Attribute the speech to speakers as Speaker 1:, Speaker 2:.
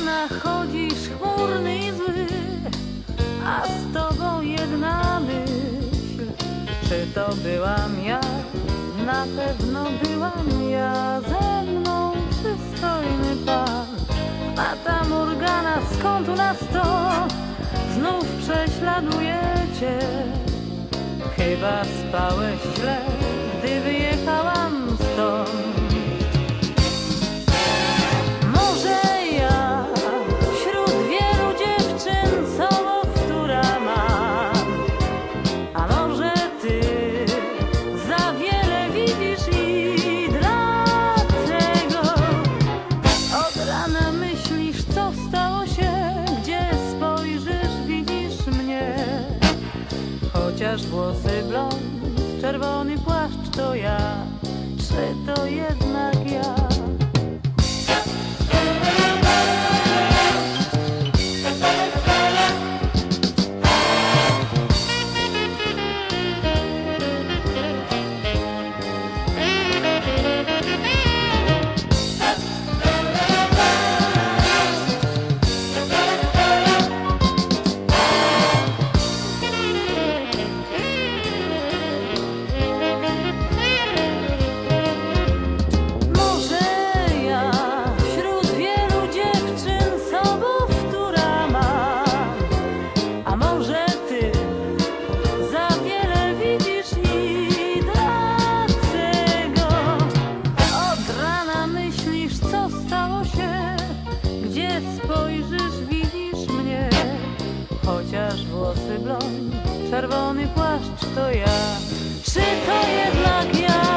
Speaker 1: ścianach chodzisz chmurny i zły, a z tobą jedna myśl. Czy to byłam ja? Na pewno byłam ja, ze mną przystojny pan. Fata Morgana, skąd u nas to? Znów prześladujecie. Chyba spałeś źle, gdy wyjeżdżasz. Chociaż włosy blond, czerwony płaszcz to ja Czy to jednak ja? broń, czerwony płaszcz to ja. Czy to jednak ja?